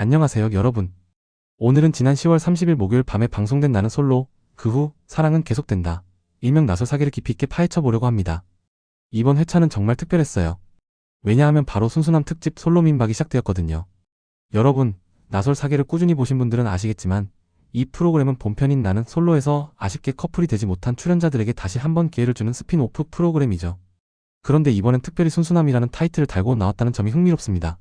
안녕하세요, 여러분. 오늘은 지난 10월 30일 목요일 밤에 방송된 나는 솔로, 그 후, 사랑은 계속된다. 일명 나솔 사계를 깊이 있게 파헤쳐 보려고 합니다. 이번 회차는 정말 특별했어요. 왜냐하면 바로 순수남 특집 솔로 민박이 시작되었거든요. 여러분, 나솔 사계를 꾸준히 보신 분들은 아시겠지만, 이 프로그램은 본편인 나는 솔로에서 아쉽게 커플이 되지 못한 출연자들에게 다시 한번 기회를 주는 스핀오프 프로그램이죠. 그런데 이번엔 특별히 순수남이라는 타이틀을 달고 나왔다는 점이 흥미롭습니다.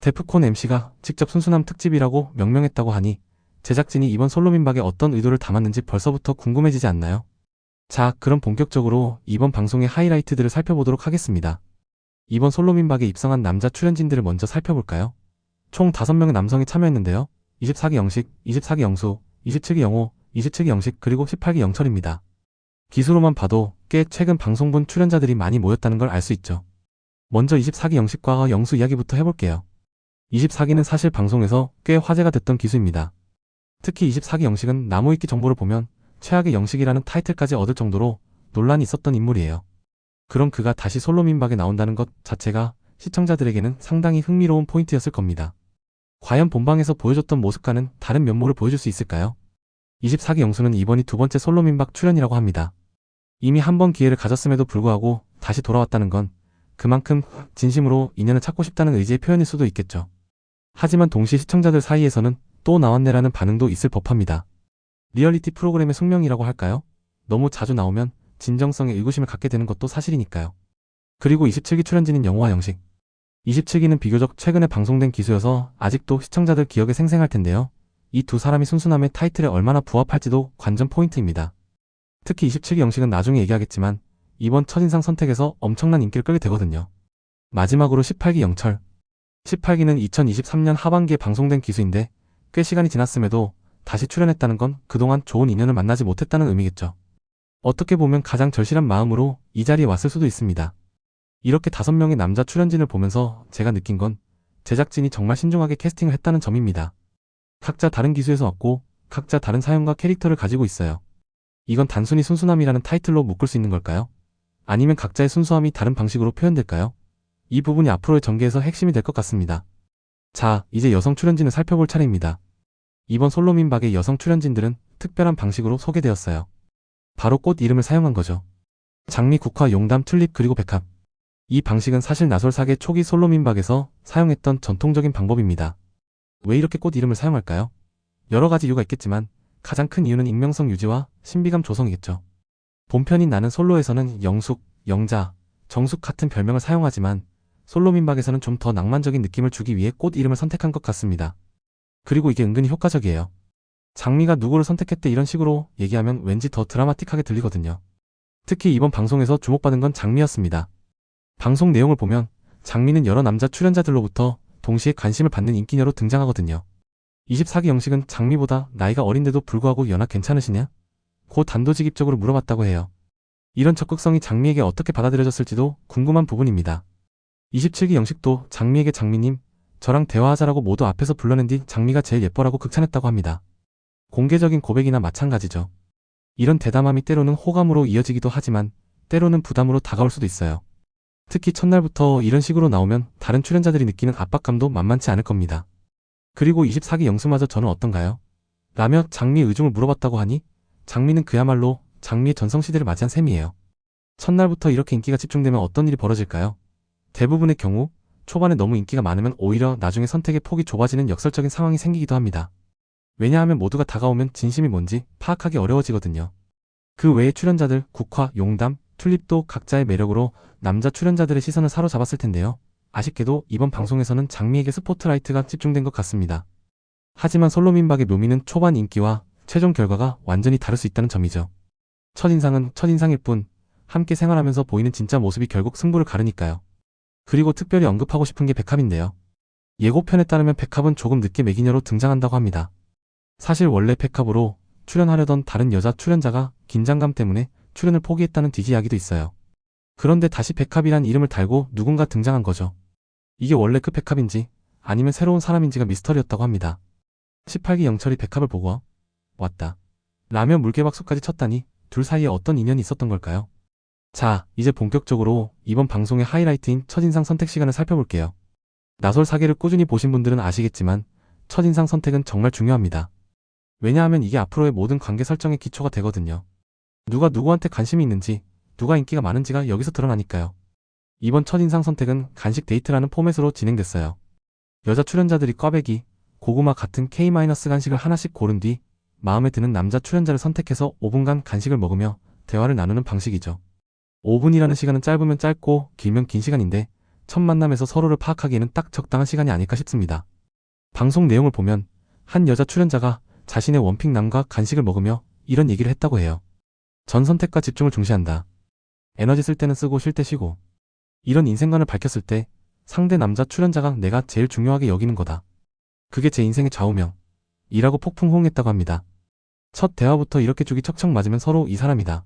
데프콘 MC가 직접 순수남 특집이라고 명명했다고 하니 제작진이 이번 솔로민박에 어떤 의도를 담았는지 벌써부터 궁금해지지 않나요? 자, 그럼 본격적으로 이번 방송의 하이라이트들을 살펴보도록 하겠습니다. 이번 솔로민박에 입성한 남자 출연진들을 먼저 살펴볼까요? 총 5명의 남성이 참여했는데요. 24기 영식, 24기 영수, 27기 영호, 27기 영식, 그리고 18기 영철입니다. 기수로만 봐도 꽤 최근 방송분 출연자들이 많이 모였다는 걸 알 수 있죠. 먼저 24기 영식과 영수 이야기부터 해볼게요. 24기는 사실 방송에서 꽤 화제가 됐던 기수입니다. 특히 24기 영식은 나무위키 정보를 보면 최악의 영식이라는 타이틀까지 얻을 정도로 논란이 있었던 인물이에요. 그럼 그가 다시 솔로 민박에 나온다는 것 자체가 시청자들에게는 상당히 흥미로운 포인트였을 겁니다. 과연 본방에서 보여줬던 모습과는 다른 면모를 보여줄 수 있을까요? 24기 영수는 이번이 두 번째 솔로 민박 출연이라고 합니다. 이미 한 번 기회를 가졌음에도 불구하고 다시 돌아왔다는 건 그만큼 진심으로 인연을 찾고 싶다는 의지의 표현일 수도 있겠죠. 하지만 동시 시청자들 사이에서는 또 나왔네라는 반응도 있을 법합니다. 리얼리티 프로그램의 숙명이라고 할까요? 너무 자주 나오면 진정성에 의구심을 갖게 되는 것도 사실이니까요. 그리고 27기 출연진인 영호와 영식. 27기는 비교적 최근에 방송된 기수여서 아직도 시청자들 기억에 생생할 텐데요. 이 두 사람이 순수남의 타이틀에 얼마나 부합할지도 관전 포인트입니다. 특히 27기 영식은 나중에 얘기하겠지만 이번 첫인상 선택에서 엄청난 인기를 끌게 되거든요. 마지막으로 18기 영철. 18기는 2023년 하반기에 방송된 기수인데 꽤 시간이 지났음에도 다시 출연했다는 건 그동안 좋은 인연을 만나지 못했다는 의미겠죠. 어떻게 보면 가장 절실한 마음으로 이 자리에 왔을 수도 있습니다. 이렇게 다섯 명의 남자 출연진을 보면서 제가 느낀 건 제작진이 정말 신중하게 캐스팅을 했다는 점입니다. 각자 다른 기수에서 왔고 각자 다른 사연과 캐릭터를 가지고 있어요. 이건 단순히 순수남이라는 타이틀로 묶을 수 있는 걸까요? 아니면 각자의 순수함이 다른 방식으로 표현될까요? 이 부분이 앞으로의 전개에서 핵심이 될 것 같습니다. 자, 이제 여성 출연진을 살펴볼 차례입니다. 이번 솔로민박의 여성 출연진들은 특별한 방식으로 소개되었어요. 바로 꽃 이름을 사용한 거죠. 장미, 국화, 용담, 튤립 그리고 백합. 이 방식은 사실 나솔사계 초기 솔로민박에서 사용했던 전통적인 방법입니다. 왜 이렇게 꽃 이름을 사용할까요? 여러 가지 이유가 있겠지만 가장 큰 이유는 익명성 유지와 신비감 조성이겠죠. 본편인 나는 솔로에서는 영숙, 영자, 정숙 같은 별명을 사용하지만 솔로 민박에서는 좀 더 낭만적인 느낌을 주기 위해 꽃 이름을 선택한 것 같습니다. 그리고 이게 은근히 효과적이에요. 장미가 누구를 선택했대 이런 식으로 얘기하면 왠지 더 드라마틱하게 들리거든요. 특히 이번 방송에서 주목받은 건 장미였습니다. 방송 내용을 보면 장미는 여러 남자 출연자들로부터 동시에 관심을 받는 인기녀로 등장하거든요. 24기 영식은 장미보다 나이가 어린데도 불구하고 연하 괜찮으시냐? 고 단도직입적으로 물어봤다고 해요. 이런 적극성이 장미에게 어떻게 받아들여졌을지도 궁금한 부분입니다. 27기 영식도 장미에게 장미님, 저랑 대화하자라고 모두 앞에서 불러낸 뒤 장미가 제일 예뻐라고 극찬했다고 합니다. 공개적인 고백이나 마찬가지죠. 이런 대담함이 때로는 호감으로 이어지기도 하지만 때로는 부담으로 다가올 수도 있어요. 특히 첫날부터 이런 식으로 나오면 다른 출연자들이 느끼는 압박감도 만만치 않을 겁니다. 그리고 24기 영수마저 저는 어떤가요? 라며 장미 의중을 물어봤다고 하니 장미는 그야말로 장미의 전성시대를 맞이한 셈이에요. 첫날부터 이렇게 인기가 집중되면 어떤 일이 벌어질까요? 대부분의 경우 초반에 너무 인기가 많으면 오히려 나중에 선택의 폭이 좁아지는 역설적인 상황이 생기기도 합니다. 왜냐하면 모두가 다가오면 진심이 뭔지 파악하기 어려워지거든요. 그 외의 출연자들 국화, 용담, 튤립도 각자의 매력으로 남자 출연자들의 시선을 사로잡았을 텐데요. 아쉽게도 이번 방송에서는 장미에게 스포트라이트가 집중된 것 같습니다. 하지만 솔로민박의 묘미는 초반 인기와 최종 결과가 완전히 다를 수 있다는 점이죠. 첫인상은 첫인상일 뿐 함께 생활하면서 보이는 진짜 모습이 결국 승부를 가르니까요. 그리고 특별히 언급하고 싶은 게 백합인데요. 예고편에 따르면 백합은 조금 늦게 매기녀로 등장한다고 합니다. 사실 원래 백합으로 출연하려던 다른 여자 출연자가 긴장감 때문에 출연을 포기했다는 뒤지 이야기도 있어요. 그런데 다시 백합이란 이름을 달고 누군가 등장한 거죠. 이게 원래 그 백합인지 아니면 새로운 사람인지가 미스터리였다고 합니다. 18기 영철이 백합을 보고 왔다. 라며 물개박수까지 쳤다니 둘 사이에 어떤 인연이 있었던 걸까요? 자, 이제 본격적으로 이번 방송의 하이라이트인 첫인상 선택 시간을 살펴볼게요. 나솔 사계를 꾸준히 보신 분들은 아시겠지만 첫인상 선택은 정말 중요합니다. 왜냐하면 이게 앞으로의 모든 관계 설정의 기초가 되거든요. 누가 누구한테 관심이 있는지, 누가 인기가 많은지가 여기서 드러나니까요. 이번 첫인상 선택은 간식 데이트라는 포맷으로 진행됐어요. 여자 출연자들이 꽈배기, 고구마 같은 K- 간식을 하나씩 고른 뒤 마음에 드는 남자 출연자를 선택해서 5분간 간식을 먹으며 대화를 나누는 방식이죠. 5분이라는 시간은 짧으면 짧고 길면 긴 시간인데 첫 만남에서 서로를 파악하기에는 딱 적당한 시간이 아닐까 싶습니다. 방송 내용을 보면 한 여자 출연자가 자신의 원픽 남과 간식을 먹으며 이런 얘기를 했다고 해요. 전 선택과 집중을 중시한다. 에너지 쓸 때는 쓰고 쉴 때 쉬고. 이런 인생관을 밝혔을 때 상대 남자 출연자가 내가 제일 중요하게 여기는 거다. 그게 제 인생의 좌우명. 이라고 폭풍 호응했다고 합니다. 첫 대화부터 이렇게 죽이 척척 맞으면 서로 이 사람이다.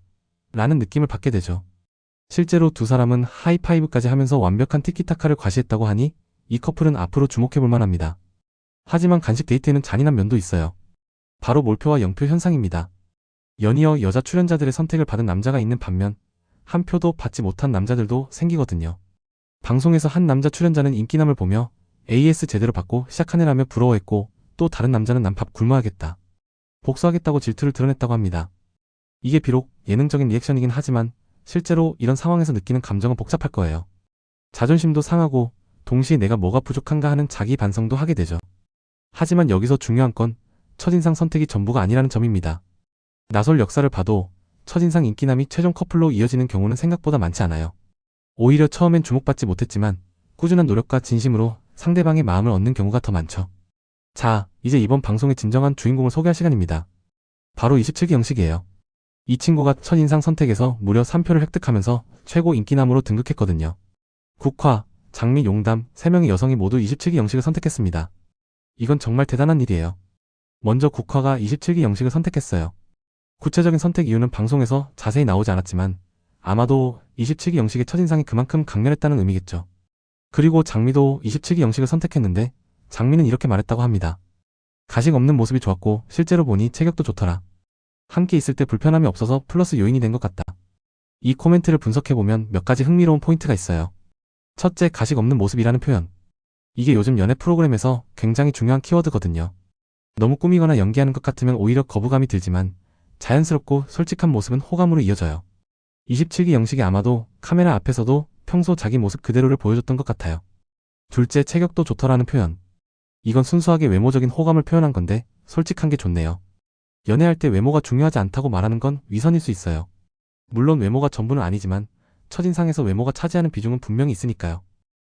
라는 느낌을 받게 되죠. 실제로 두 사람은 하이파이브까지 하면서 완벽한 티키타카를 과시했다고 하니 이 커플은 앞으로 주목해볼 만합니다. 하지만 간식 데이트에는 잔인한 면도 있어요. 바로 몰표와 영표 현상입니다. 연이어 여자 출연자들의 선택을 받은 남자가 있는 반면 한 표도 받지 못한 남자들도 생기거든요. 방송에서 한 남자 출연자는 인기남을 보며 AS 제대로 받고 시작하네라며 부러워했고 또 다른 남자는 난 밥 굶어야겠다. 복수하겠다고 질투를 드러냈다고 합니다. 이게 비록 예능적인 리액션이긴 하지만 실제로 이런 상황에서 느끼는 감정은 복잡할 거예요. 자존심도 상하고 동시에 내가 뭐가 부족한가 하는 자기 반성도 하게 되죠. 하지만 여기서 중요한 건 첫인상 선택이 전부가 아니라는 점입니다. 나솔 역사를 봐도 첫인상 인기남이 최종 커플로 이어지는 경우는 생각보다 많지 않아요. 오히려 처음엔 주목받지 못했지만 꾸준한 노력과 진심으로 상대방의 마음을 얻는 경우가 더 많죠. 자, 이제 이번 방송의 진정한 주인공을 소개할 시간입니다. 바로 27기 영식이에요. 이 친구가 첫인상 선택에서 무려 3표를 획득하면서 최고 인기남으로 등극했거든요. 국화, 장미, 용담 3명의 여성이 모두 27기 영식을 선택했습니다. 이건 정말 대단한 일이에요. 먼저 국화가 27기 영식을 선택했어요. 구체적인 선택 이유는 방송에서 자세히 나오지 않았지만 아마도 27기 영식의 첫인상이 그만큼 강렬했다는 의미겠죠. 그리고 장미도 27기 영식을 선택했는데 장미는 이렇게 말했다고 합니다. 가식 없는 모습이 좋았고 실제로 보니 체격도 좋더라. 함께 있을 때 불편함이 없어서 플러스 요인이 된 것 같다. 이 코멘트를 분석해보면 몇 가지 흥미로운 포인트가 있어요. 첫째, 가식 없는 모습이라는 표현. 이게 요즘 연애 프로그램에서 굉장히 중요한 키워드거든요. 너무 꾸미거나 연기하는 것 같으면 오히려 거부감이 들지만 자연스럽고 솔직한 모습은 호감으로 이어져요. 27기 영식이 아마도 카메라 앞에서도 평소 자기 모습 그대로를 보여줬던 것 같아요. 둘째, 체격도 좋더라는 표현. 이건 순수하게 외모적인 호감을 표현한 건데 솔직한 게 좋네요. 연애할 때 외모가 중요하지 않다고 말하는 건 위선일 수 있어요. 물론 외모가 전부는 아니지만 첫인상에서 외모가 차지하는 비중은 분명히 있으니까요.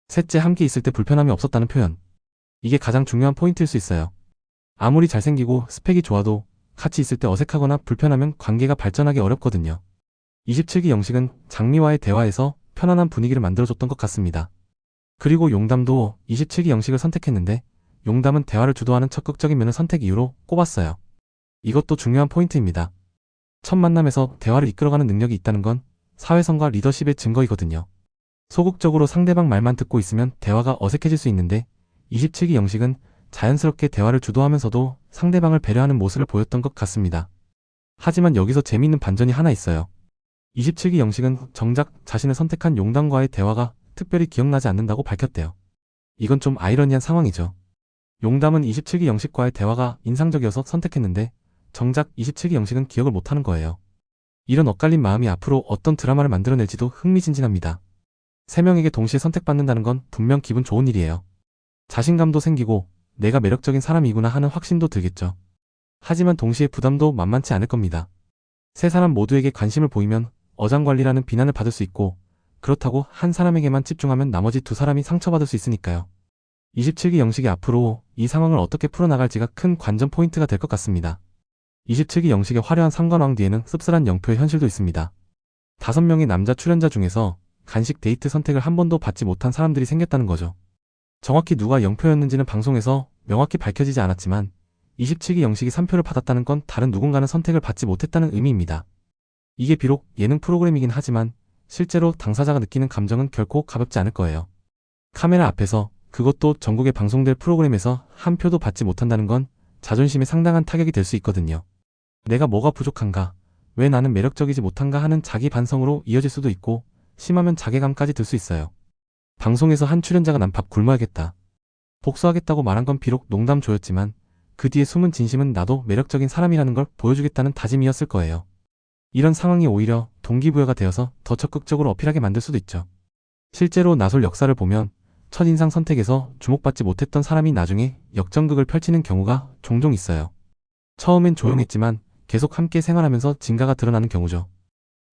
셋째, 함께 있을 때 불편함이 없었다는 표현. 이게 가장 중요한 포인트일 수 있어요. 아무리 잘생기고 스펙이 좋아도 같이 있을 때 어색하거나 불편하면 관계가 발전하기 어렵거든요. 27기 영식은 장미와의 대화에서 편안한 분위기를 만들어줬던 것 같습니다. 그리고 용담도 27기 영식을 선택했는데 용담은 대화를 주도하는 적극적인 면을 선택 이유로 꼽았어요. 이것도 중요한 포인트입니다. 첫 만남에서 대화를 이끌어가는 능력이 있다는 건 사회성과 리더십의 증거이거든요. 소극적으로 상대방 말만 듣고 있으면 대화가 어색해질 수 있는데 27기 영식은 자연스럽게 대화를 주도하면서도 상대방을 배려하는 모습을 보였던 것 같습니다. 하지만 여기서 재미있는 반전이 하나 있어요. 27기 영식은 정작 자신을 선택한 용담과의 대화가 특별히 기억나지 않는다고 밝혔대요. 이건 좀 아이러니한 상황이죠. 용담은 27기 영식과의 대화가 인상적이어서 선택했는데 정작 27기 영식은 기억을 못하는 거예요. 이런 엇갈린 마음이 앞으로 어떤 드라마를 만들어낼지도 흥미진진합니다. 세 명에게 동시에 선택받는다는 건 분명 기분 좋은 일이에요. 자신감도 생기고 내가 매력적인 사람이구나 하는 확신도 들겠죠. 하지만 동시에 부담도 만만치 않을 겁니다. 세 사람 모두에게 관심을 보이면 어장관리라는 비난을 받을 수 있고 그렇다고 한 사람에게만 집중하면 나머지 두 사람이 상처받을 수 있으니까요. 27기 영식이 앞으로 이 상황을 어떻게 풀어나갈지가 큰 관전 포인트가 될 것 같습니다. 27기 영식의 화려한 상관왕 뒤에는 씁쓸한 영표의 현실도 있습니다. 다섯 명의 남자 출연자 중에서 간식 데이트 선택을 한 번도 받지 못한 사람들이 생겼다는 거죠. 정확히 누가 영표였는지는 방송에서 명확히 밝혀지지 않았지만 27기 영식이 3표를 받았다는 건 다른 누군가는 선택을 받지 못했다는 의미입니다. 이게 비록 예능 프로그램이긴 하지만 실제로 당사자가 느끼는 감정은 결코 가볍지 않을 거예요. 카메라 앞에서 그것도 전국에 방송될 프로그램에서 한 표도 받지 못한다는 건 자존심에 상당한 타격이 될 수 있거든요. 내가 뭐가 부족한가, 왜 나는 매력적이지 못한가 하는 자기 반성으로 이어질 수도 있고 심하면 자괴감까지 들 수 있어요. 방송에서 한 출연자가 난 밥 굶어야겠다. 복수하겠다고 말한 건 비록 농담조였지만 그 뒤에 숨은 진심은 나도 매력적인 사람이라는 걸 보여주겠다는 다짐이었을 거예요. 이런 상황이 오히려 동기부여가 되어서 더 적극적으로 어필하게 만들 수도 있죠. 실제로 나솔 역사를 보면 첫인상 선택에서 주목받지 못했던 사람이 나중에 역전극을 펼치는 경우가 종종 있어요. 처음엔 조용했지만 계속 함께 생활하면서 진가가 드러나는 경우죠.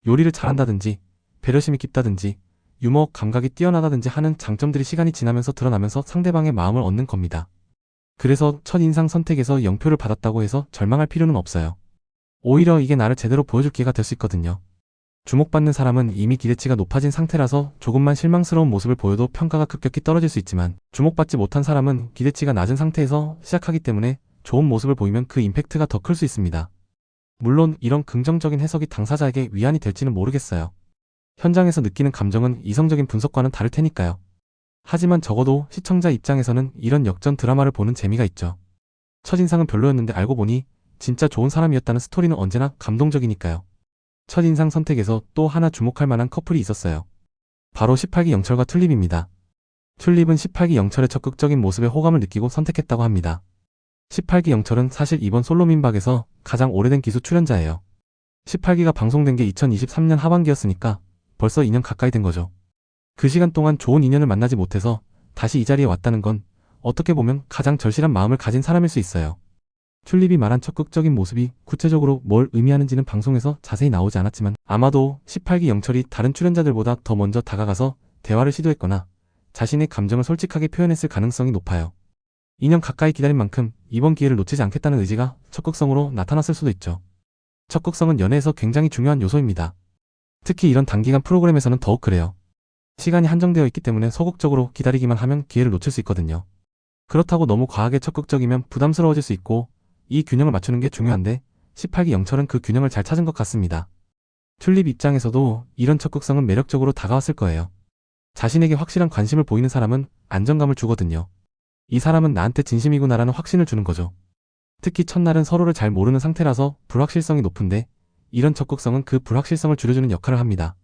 요리를 잘한다든지 배려심이 깊다든지 유머 감각이 뛰어나다든지 하는 장점들이 시간이 지나면서 드러나면서 상대방의 마음을 얻는 겁니다. 그래서 첫인상 선택에서 0표를 받았다고 해서 절망할 필요는 없어요. 오히려 이게 나를 제대로 보여줄 기회가 될 수 있거든요. 주목받는 사람은 이미 기대치가 높아진 상태라서 조금만 실망스러운 모습을 보여도 평가가 급격히 떨어질 수 있지만 주목받지 못한 사람은 기대치가 낮은 상태에서 시작하기 때문에 좋은 모습을 보이면 그 임팩트가 더 클 수 있습니다. 물론 이런 긍정적인 해석이 당사자에게 위안이 될지는 모르겠어요. 현장에서 느끼는 감정은 이성적인 분석과는 다를 테니까요. 하지만 적어도 시청자 입장에서는 이런 역전 드라마를 보는 재미가 있죠. 첫인상은 별로였는데 알고 보니 진짜 좋은 사람이었다는 스토리는 언제나 감동적이니까요. 첫인상 선택에서 또 하나 주목할 만한 커플이 있었어요. 바로 18기 영철과 튤립입니다. 튤립은 18기 영철의 적극적인 모습에 호감을 느끼고 선택했다고 합니다. 18기 영철은 사실 이번 솔로 민박에서 가장 오래된 기수 출연자예요. 18기가 방송된 게 2023년 하반기였으니까 벌써 2년 가까이 된 거죠. 그 시간 동안 좋은 인연을 만나지 못해서 다시 이 자리에 왔다는 건 어떻게 보면 가장 절실한 마음을 가진 사람일 수 있어요. 튤립이 말한 적극적인 모습이 구체적으로 뭘 의미하는지는 방송에서 자세히 나오지 않았지만 아마도 18기 영철이 다른 출연자들보다 더 먼저 다가가서 대화를 시도했거나 자신의 감정을 솔직하게 표현했을 가능성이 높아요. 2년 가까이 기다린 만큼 이번 기회를 놓치지 않겠다는 의지가 적극성으로 나타났을 수도 있죠. 적극성은 연애에서 굉장히 중요한 요소입니다. 특히 이런 단기간 프로그램에서는 더욱 그래요. 시간이 한정되어 있기 때문에 소극적으로 기다리기만 하면 기회를 놓칠 수 있거든요. 그렇다고 너무 과하게 적극적이면 부담스러워질 수 있고 이 균형을 맞추는 게 중요한데 18기 영철은 그 균형을 잘 찾은 것 같습니다. 튤립 입장에서도 이런 적극성은 매력적으로 다가왔을 거예요. 자신에게 확실한 관심을 보이는 사람은 안정감을 주거든요. 이 사람은 나한테 진심이구나라는 확신을 주는 거죠. 특히 첫날은 서로를 잘 모르는 상태라서 불확실성이 높은데 이런 적극성은 그 불확실성을 줄여주는 역할을 합니다.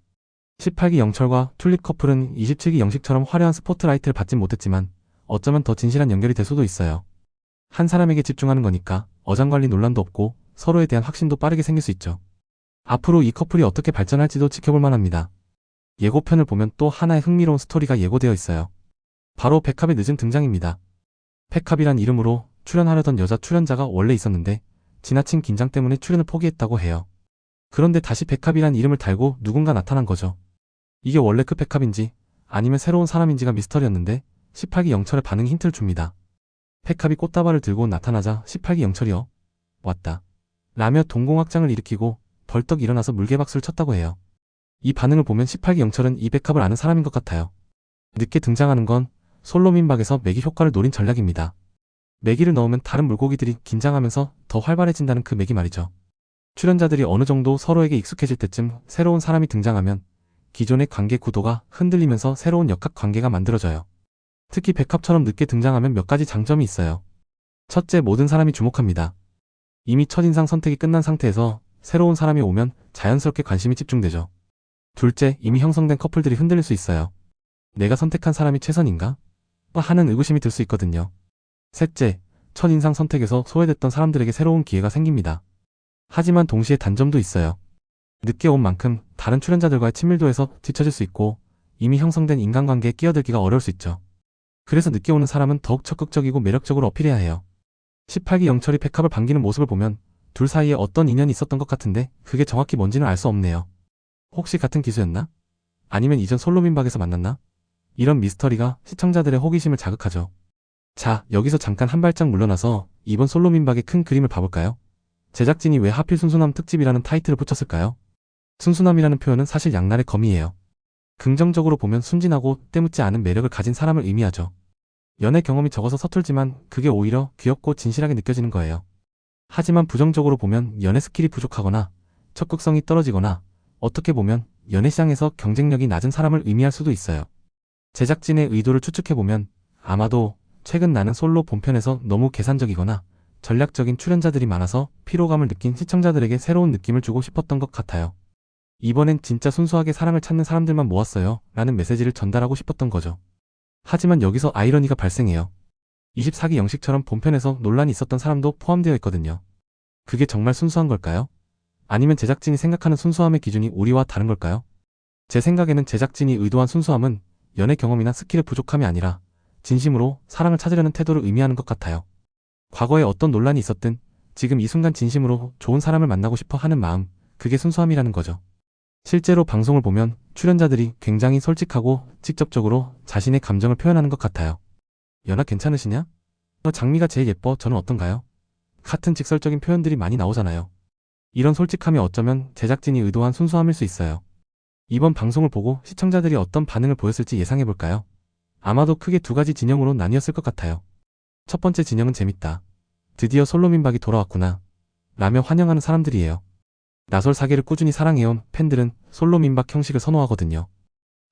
18기 영철과 튤립 커플은 27기 영식처럼 화려한 스포트라이트를 받진 못했지만 어쩌면 더 진실한 연결이 될 수도 있어요. 한 사람에게 집중하는 거니까 어장관리 논란도 없고 서로에 대한 확신도 빠르게 생길 수 있죠. 앞으로 이 커플이 어떻게 발전할지도 지켜볼 만합니다. 예고편을 보면 또 하나의 흥미로운 스토리가 예고되어 있어요. 바로 백합의 늦은 등장입니다. 백합이란 이름으로 출연하려던 여자 출연자가 원래 있었는데 지나친 긴장 때문에 출연을 포기했다고 해요. 그런데 다시 백합이란 이름을 달고 누군가 나타난 거죠. 이게 원래 그 백합인지 아니면 새로운 사람인지가 미스터리였는데 18기 영철의 반응이 힌트를 줍니다. 백합이 꽃다발을 들고 나타나자 18기 영철이요. 왔다. 라며 동공확장을 일으키고 벌떡 일어나서 물개박수를 쳤다고 해요. 이 반응을 보면 18기 영철은 이 백합을 아는 사람인 것 같아요. 늦게 등장하는 건 솔로 민박에서 매기 효과를 노린 전략입니다. 매기를 넣으면 다른 물고기들이 긴장하면서 더 활발해진다는 그 매기 말이죠. 출연자들이 어느 정도 서로에게 익숙해질 때쯤 새로운 사람이 등장하면 기존의 관계 구도가 흔들리면서 새로운 역학 관계가 만들어져요. 특히 백합처럼 늦게 등장하면 몇 가지 장점이 있어요. 첫째, 모든 사람이 주목합니다. 이미 첫인상 선택이 끝난 상태에서 새로운 사람이 오면 자연스럽게 관심이 집중되죠. 둘째, 이미 형성된 커플들이 흔들릴 수 있어요. 내가 선택한 사람이 최선인가? 하는 의구심이 들 수 있거든요. 셋째, 첫인상 선택에서 소외됐던 사람들에게 새로운 기회가 생깁니다. 하지만 동시에 단점도 있어요. 늦게 온 만큼 다른 출연자들과의 친밀도에서 뒤처질 수 있고 이미 형성된 인간관계에 끼어들기가 어려울 수 있죠. 그래서 늦게 오는 사람은 더욱 적극적이고 매력적으로 어필해야 해요. 18기 영철이 백합을 반기는 모습을 보면 둘 사이에 어떤 인연이 있었던 것 같은데 그게 정확히 뭔지는 알 수 없네요. 혹시 같은 기수였나? 아니면 이전 솔로민박에서 만났나? 이런 미스터리가 시청자들의 호기심을 자극하죠. 자, 여기서 잠깐 한 발짝 물러나서 이번 솔로민박의 큰 그림을 봐볼까요? 제작진이 왜 하필 순수남 특집이라는 타이틀을 붙였을까요? 순수남이라는 표현은 사실 양날의 검이에요. 긍정적으로 보면 순진하고 때묻지 않은 매력을 가진 사람을 의미하죠. 연애 경험이 적어서 서툴지만 그게 오히려 귀엽고 진실하게 느껴지는 거예요. 하지만 부정적으로 보면 연애 스킬이 부족하거나 적극성이 떨어지거나 어떻게 보면 연애 시장에서 경쟁력이 낮은 사람을 의미할 수도 있어요. 제작진의 의도를 추측해보면 아마도 최근 나는 솔로 본편에서 너무 계산적이거나 전략적인 출연자들이 많아서 피로감을 느낀 시청자들에게 새로운 느낌을 주고 싶었던 것 같아요. 이번엔 진짜 순수하게 사랑을 찾는 사람들만 모았어요. 라는 메시지를 전달하고 싶었던 거죠. 하지만 여기서 아이러니가 발생해요. 24기 영식처럼 본편에서 논란이 있었던 사람도 포함되어 있거든요. 그게 정말 순수한 걸까요? 아니면 제작진이 생각하는 순수함의 기준이 우리와 다른 걸까요? 제 생각에는 제작진이 의도한 순수함은 연애 경험이나 스킬의 부족함이 아니라 진심으로 사랑을 찾으려는 태도를 의미하는 것 같아요. 과거에 어떤 논란이 있었든 지금 이 순간 진심으로 좋은 사람을 만나고 싶어 하는 마음, 그게 순수함이라는 거죠. 실제로 방송을 보면 출연자들이 굉장히 솔직하고 직접적으로 자신의 감정을 표현하는 것 같아요. 연하 괜찮으시냐? 너 장미가 제일 예뻐. 저는 어떤가요? 같은 직설적인 표현들이 많이 나오잖아요. 이런 솔직함이 어쩌면 제작진이 의도한 순수함일 수 있어요. 이번 방송을 보고 시청자들이 어떤 반응을 보였을지 예상해볼까요? 아마도 크게 두 가지 진영으로 나뉘었을 것 같아요. 첫 번째 진영은 재밌다. 드디어 솔로 민박이 돌아왔구나. 라며 환영하는 사람들이에요. 나솔 사계를 꾸준히 사랑해온 팬들은 솔로 민박 형식을 선호하거든요.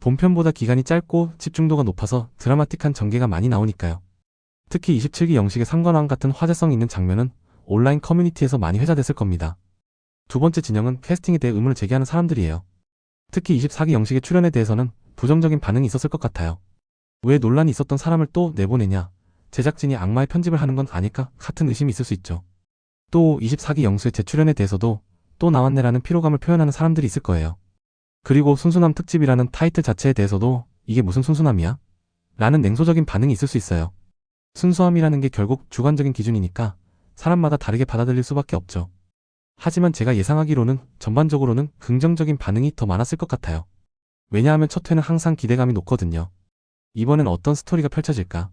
본편보다 기간이 짧고 집중도가 높아서 드라마틱한 전개가 많이 나오니까요. 특히 27기 영식의 상관왕 같은 화제성 있는 장면은 온라인 커뮤니티에서 많이 회자됐을 겁니다. 두 번째 진영은 캐스팅에 대해 의문을 제기하는 사람들이에요. 특히 24기 영식의 출연에 대해서는 부정적인 반응이 있었을 것 같아요. 왜 논란이 있었던 사람을 또 내보내냐? 제작진이 악마의 편집을 하는 건 아닐까? 같은 의심이 있을 수 있죠. 또 24기 영수의 재출연에 대해서도 또 나왔네라는 피로감을 표현하는 사람들이 있을 거예요. 그리고 순수남 특집이라는 타이틀 자체에 대해서도 이게 무슨 순수남이야? 라는 냉소적인 반응이 있을 수 있어요. 순수함이라는 게 결국 주관적인 기준이니까 사람마다 다르게 받아들일 수밖에 없죠. 하지만 제가 예상하기로는 전반적으로는 긍정적인 반응이 더 많았을 것 같아요. 왜냐하면 첫 회는 항상 기대감이 높거든요. 이번엔 어떤 스토리가 펼쳐질까?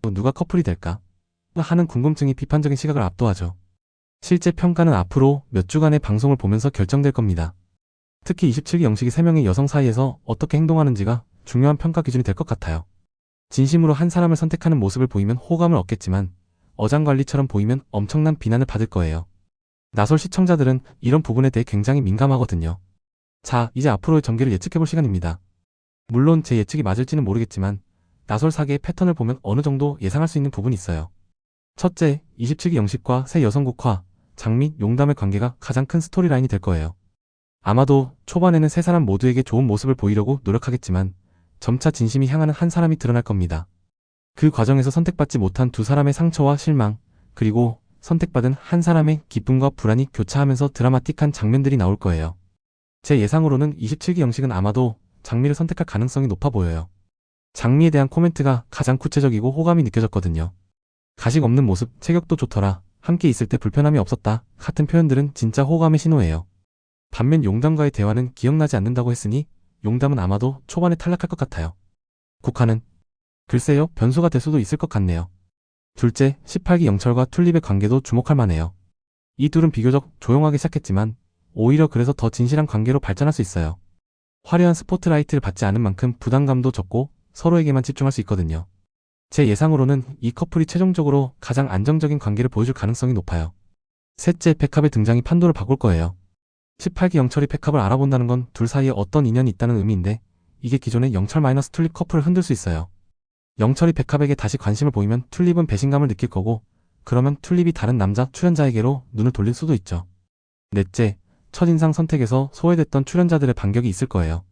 또 누가 커플이 될까? 하는 궁금증이 비판적인 시각을 압도하죠. 실제 평가는 앞으로 몇 주간의 방송을 보면서 결정될 겁니다. 특히 27기 영식이 3명의 여성 사이에서 어떻게 행동하는지가 중요한 평가 기준이 될 것 같아요. 진심으로 한 사람을 선택하는 모습을 보이면 호감을 얻겠지만 어장관리처럼 보이면 엄청난 비난을 받을 거예요. 나솔 시청자들은 이런 부분에 대해 굉장히 민감하거든요. 자, 이제 앞으로의 전개를 예측해볼 시간입니다. 물론 제 예측이 맞을지는 모르겠지만 나솔 사계의 패턴을 보면 어느 정도 예상할 수 있는 부분이 있어요. 첫째, 27기 영식과 새 여성국화, 장미, 용담의 관계가 가장 큰 스토리라인이 될 거예요. 아마도 초반에는 세 사람 모두에게 좋은 모습을 보이려고 노력하겠지만 점차 진심이 향하는 한 사람이 드러날 겁니다. 그 과정에서 선택받지 못한 두 사람의 상처와 실망, 그리고 선택받은 한 사람의 기쁨과 불안이 교차하면서 드라마틱한 장면들이 나올 거예요. 제 예상으로는 27기 영식은 아마도 장미를 선택할 가능성이 높아 보여요. 장미에 대한 코멘트가 가장 구체적이고 호감이 느껴졌거든요. 가식 없는 모습, 체격도 좋더라, 함께 있을 때 불편함이 없었다 같은 표현들은 진짜 호감의 신호예요. 반면 용담과의 대화는 기억나지 않는다고 했으니 용담은 아마도 초반에 탈락할 것 같아요. 국화는 글쎄요 변수가 될 수도 있을 것 같네요. 둘째 18기 영철과 툴립의 관계도 주목할 만해요. 이 둘은 비교적 조용하게 시작했지만 오히려 그래서 더 진실한 관계로 발전할 수 있어요. 화려한 스포트라이트를 받지 않은 만큼 부담감도 적고 서로에게만 집중할 수 있거든요. 제 예상으로는 이 커플이 최종적으로 가장 안정적인 관계를 보여줄 가능성이 높아요. 셋째 백합의 등장이 판도를 바꿀 거예요. 18기 영철이 백합을 알아본다는 건 둘 사이에 어떤 인연이 있다는 의미인데 이게 기존의 영철 마이너스 툴립 커플을 흔들 수 있어요. 영철이 백합에게 다시 관심을 보이면 툴립은 배신감을 느낄 거고 그러면 툴립이 다른 남자 출연자에게로 눈을 돌릴 수도 있죠. 넷째, 첫인상 선택에서 소외됐던 출연자들의 반격이 있을 거예요.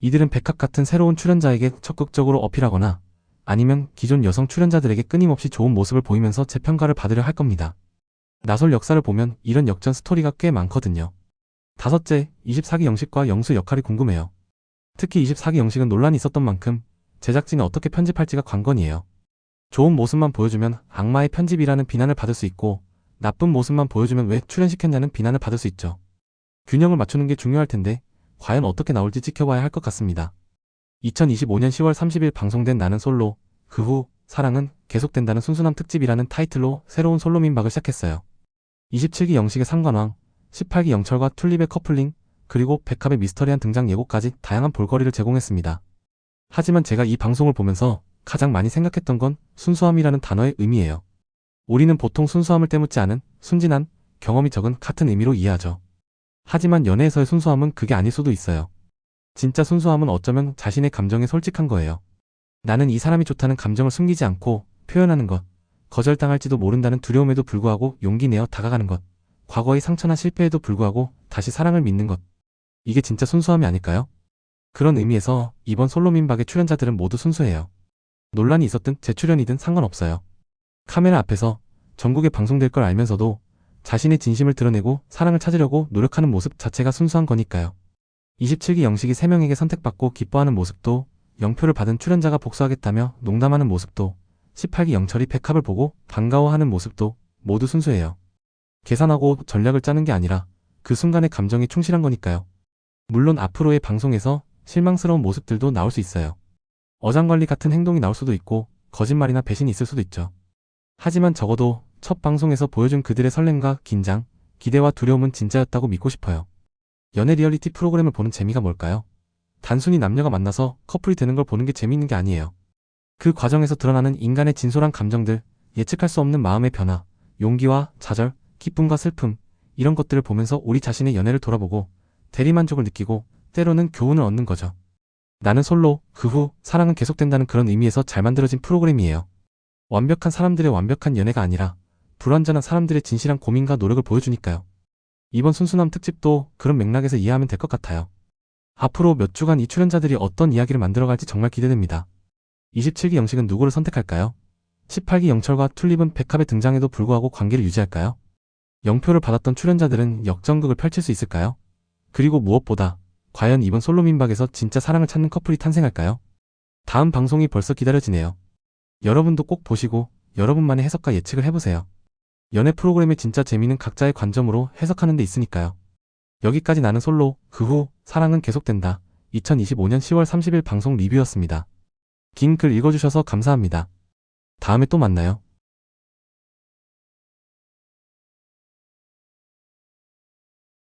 이들은 백합 같은 새로운 출연자에게 적극적으로 어필하거나 아니면 기존 여성 출연자들에게 끊임없이 좋은 모습을 보이면서 재평가를 받으려 할 겁니다. 나솔 역사를 보면 이런 역전 스토리가 꽤 많거든요. 다섯째, 24기 영식과 영수 역할이 궁금해요. 특히 24기 영식은 논란이 있었던 만큼 제작진이 어떻게 편집할지가 관건이에요. 좋은 모습만 보여주면 악마의 편집이라는 비난을 받을 수 있고 나쁜 모습만 보여주면 왜 출연시켰냐는 비난을 받을 수 있죠. 균형을 맞추는 게 중요할 텐데 과연 어떻게 나올지 지켜봐야 할 것 같습니다. 2025년 10월 30일 방송된 나는 솔로, 그 후 사랑은 계속된다는 순수남 특집이라는 타이틀로 새로운 솔로 민박을 시작했어요. 27기 영식의 상관왕, 18기 영철과 툴립의 커플링, 그리고 백합의 미스터리한 등장 예고까지 다양한 볼거리를 제공했습니다. 하지만 제가 이 방송을 보면서 가장 많이 생각했던 건 순수함이라는 단어의 의미예요. 우리는 보통 순수함을 때묻지 않은 순진한, 경험이 적은 같은 의미로 이해하죠. 하지만 연애에서의 순수함은 그게 아닐 수도 있어요. 진짜 순수함은 어쩌면 자신의 감정에 솔직한 거예요. 나는 이 사람이 좋다는 감정을 숨기지 않고 표현하는 것, 거절당할지도 모른다는 두려움에도 불구하고 용기 내어 다가가는 것, 과거의 상처나 실패에도 불구하고 다시 사랑을 믿는 것. 이게 진짜 순수함이 아닐까요? 그런 의미에서 이번 솔로민박의 출연자들은 모두 순수해요. 논란이 있었든 재출연이든 상관없어요. 카메라 앞에서 전국에 방송될 걸 알면서도 자신의 진심을 드러내고 사랑을 찾으려고 노력하는 모습 자체가 순수한 거니까요. 27기 영식이 3명에게 선택받고 기뻐하는 모습도 영표를 받은 출연자가 복수하겠다며 농담하는 모습도 18기 영철이 백합을 보고 반가워하는 모습도 모두 순수해요. 계산하고 전략을 짜는 게 아니라 그 순간의 감정에 충실한 거니까요. 물론 앞으로의 방송에서 실망스러운 모습들도 나올 수 있어요. 어장관리 같은 행동이 나올 수도 있고 거짓말이나 배신이 있을 수도 있죠. 하지만 적어도 첫 방송에서 보여준 그들의 설렘과 긴장, 기대와 두려움은 진짜였다고 믿고 싶어요. 연애 리얼리티 프로그램을 보는 재미가 뭘까요? 단순히 남녀가 만나서 커플이 되는 걸 보는 게 재미있는 게 아니에요. 그 과정에서 드러나는 인간의 진솔한 감정들, 예측할 수 없는 마음의 변화, 용기와 좌절, 기쁨과 슬픔, 이런 것들을 보면서 우리 자신의 연애를 돌아보고 대리만족을 느끼고 때로는 교훈을 얻는 거죠. 나는 솔로, 그 후 사랑은 계속된다는 그런 의미에서 잘 만들어진 프로그램이에요. 완벽한 사람들의 완벽한 연애가 아니라 불완전한 사람들의 진실한 고민과 노력을 보여주니까요. 이번 순수남 특집도 그런 맥락에서 이해하면 될 것 같아요. 앞으로 몇 주간 이 출연자들이 어떤 이야기를 만들어갈지 정말 기대됩니다. 27기 영식은 누구를 선택할까요? 18기 영철과 튤립은 백합에 등장해도 불구하고 관계를 유지할까요? 영표를 받았던 출연자들은 역전극을 펼칠 수 있을까요? 그리고 무엇보다 과연 이번 솔로 민박에서 진짜 사랑을 찾는 커플이 탄생할까요? 다음 방송이 벌써 기다려지네요. 여러분도 꼭 보시고 여러분만의 해석과 예측을 해보세요. 연애 프로그램의 진짜 재미는 각자의 관점으로 해석하는 데 있으니까요. 여기까지 나는 솔로, 그 후, 사랑은 계속된다. 2025년 10월 30일 방송 리뷰였습니다. 긴 글 읽어주셔서 감사합니다. 다음에 또 만나요.